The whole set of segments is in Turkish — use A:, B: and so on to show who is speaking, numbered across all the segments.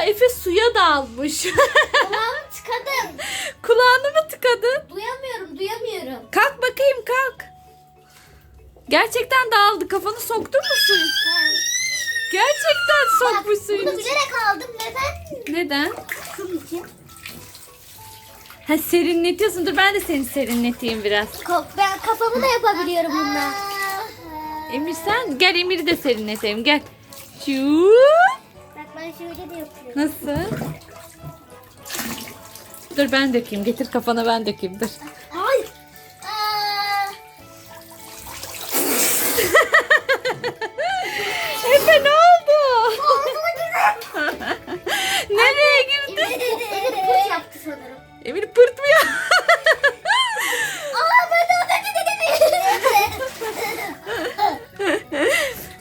A: Aa Efe suya dalmış.
B: Kulağımı tıkadım.
A: Kulağını mı tıkadın?
B: Duyamıyorum, duyamıyorum.
A: Kalk bakayım kalk. Gerçekten dağıldı. Kafanı soktun mu suyun? Gerçekten
B: Bak,
A: sokmuş suyun.
B: bunu bilerek aldım. Neden?
A: Neden?
B: İçin.
A: Ha serinletiyorsun. Dur ben de seni serinleteyim biraz.
B: Ko- Ben kafamı da yapabiliyorum bununla.
A: Emir sen gel Emir'i de serinletelim gel. Şu nasıl? Dur ben dökeyim. Getir kafana ben dökeyim. Dur.
B: Ay.
A: Efe ne oldu? Nereye girdi?
B: Elim pırt yaptı sanırım.
A: Emir pırt mı ya?
B: Aa ben de oradaki dedim.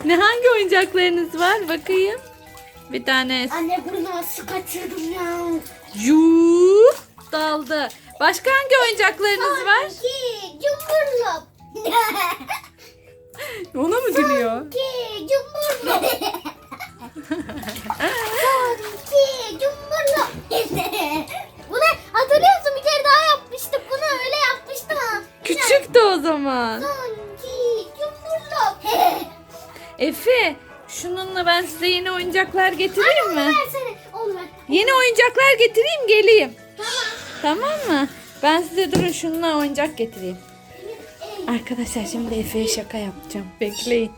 A: ne hangi oyuncaklarınız var? Bakayım. Bir tane
B: Anne bunu nasıl kaçırdım ya?
A: Yuh daldı. Başka hangi oyuncaklarınız var?
B: Ki cumburlop.
A: Ona mı gülüyor?
B: Ki cumburlop. Ki cumburlop. Bunu hatırlıyorsun bir kere daha yapmıştık. Bunu öyle yapmıştım.
A: Küçüktü o zaman.
B: Ki cumburlop.
A: Efe şununla ben size yeni oyuncaklar getireyim mi?
B: Versene. Onu ver.
A: Yeni oyuncaklar getireyim geleyim.
B: Tamam.
A: Tamam mı? Ben size durun şununla oyuncak getireyim.
B: Ey,
A: Arkadaşlar şimdi Efe'ye şaka yapacağım. Bekleyin.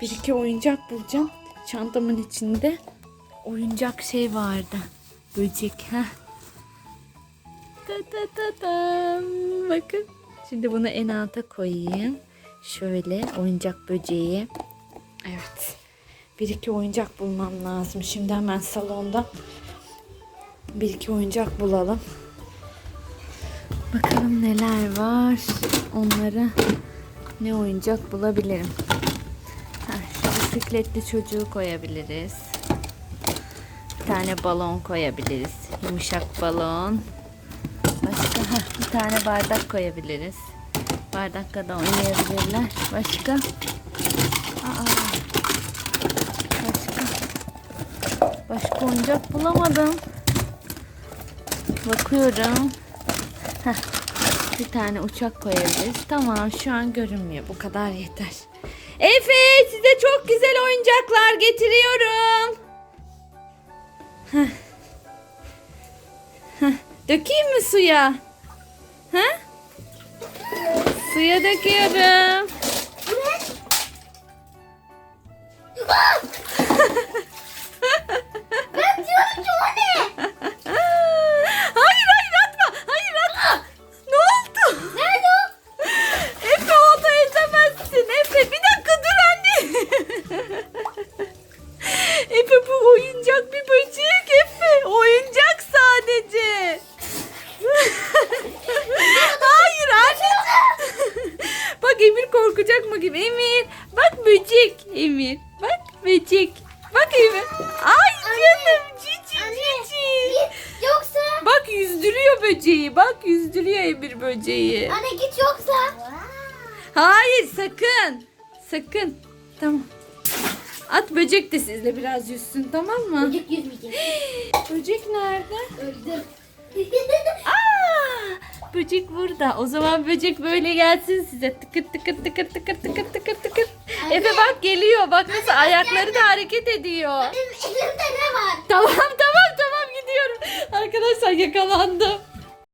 A: Bir iki oyuncak bulacağım. Çantamın içinde oyuncak şey vardı. Böcek. ha. Ta ta ta tam. Bakın. Şimdi bunu en alta koyayım. Şöyle oyuncak böceği. Evet. Bir iki oyuncak bulmam lazım. Şimdi hemen salonda bir iki oyuncak bulalım. Bakalım neler var. Onları ne oyuncak bulabilirim. Ha, bisikletli çocuğu koyabiliriz. Bir tane balon koyabiliriz. Yumuşak balon. Başka ha, bir tane bardak koyabiliriz. Bardakla da oynayabilirler. Başka? Aa, başka? Başka oyuncak bulamadım. Bakıyorum. Heh, bir tane uçak koyabiliriz. Tamam şu an görünmüyor. Bu kadar yeter. Efe size çok güzel oyuncaklar getiriyorum. Heh. Heh, Dökeyim mi suya? Ha? Suya döküyorum. Efe bu oyuncak bir böcek Efe. Oyuncak sadece. Hayır anne. Bak Emir korkacak mı gibi. Emir bak böcek Emir. Bak böcek. Bak Emir. Ay canım cici cici.
B: Yoksa.
A: Bak yüzdürüyor böceği. Bak yüzdürüyor Emir böceği.
B: Anne git yoksa.
A: Hayır sakın. Sakın. Tamam. At böcek de sizle biraz yüzsün tamam mı?
B: Çocuk yüzmeyecek.
A: Böcek nerede?
B: Öldüm.
A: Aa, böcek burada. O zaman böcek böyle gelsin size. Tıkır tıkır tıkır tıkır tıkır tıkır tıkır.
B: Anne.
A: Efe bak geliyor. Bak nasıl
B: bak
A: ayakları da hareket ediyor.
B: Benim elimde ne var?
A: Tamam tamam tamam gidiyorum. Arkadaşlar yakalandım.